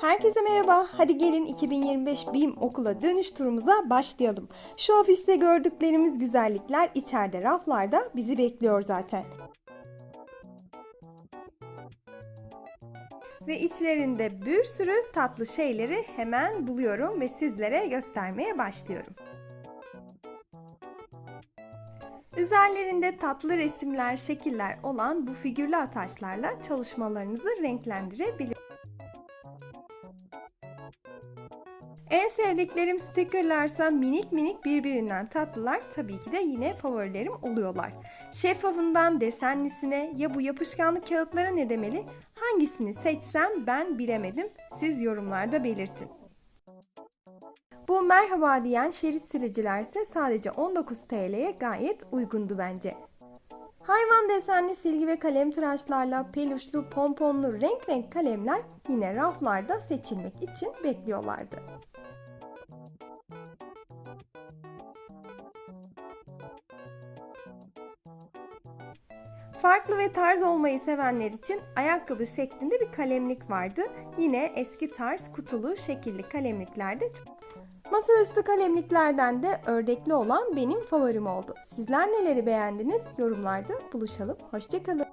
Herkese merhaba. Hadi gelin 2025 BİM okula dönüş turumuza başlayalım. Şu ofiste gördüklerimiz güzellikler içeride raflarda bizi bekliyor zaten. Ve içlerinde bir sürü tatlı şeyleri hemen buluyorum ve sizlere göstermeye başlıyorum. Üzerlerinde tatlı resimler, şekiller olan bu figürlü ataşlarla çalışmalarınızı renklendirebilirsiniz. En sevdiklerim stickerlarsa minik minik birbirinden tatlılar tabii ki de yine favorilerim oluyorlar. Şeffafından desenlisine ya bu yapışkanlı kağıtlara ne demeli? Hangisini seçsem ben bilemedim. Siz yorumlarda belirtin. Bu merhaba diyen şerit siliciler ise sadece 19 TL'ye gayet uygundu bence. Hayvan desenli silgi ve kalem tıraşlarla peluşlu, pomponlu renk renk kalemler yine raflarda seçilmek için bekliyorlardı. Farklı ve tarz olmayı sevenler için ayakkabı şeklinde bir kalemlik vardı. Yine eski tarz kutulu şekilli kalemliklerde Masaüstü kalemliklerden de ördekli olan benim favorim oldu. Sizler neleri beğendiniz? Yorumlarda buluşalım. Hoşçakalın.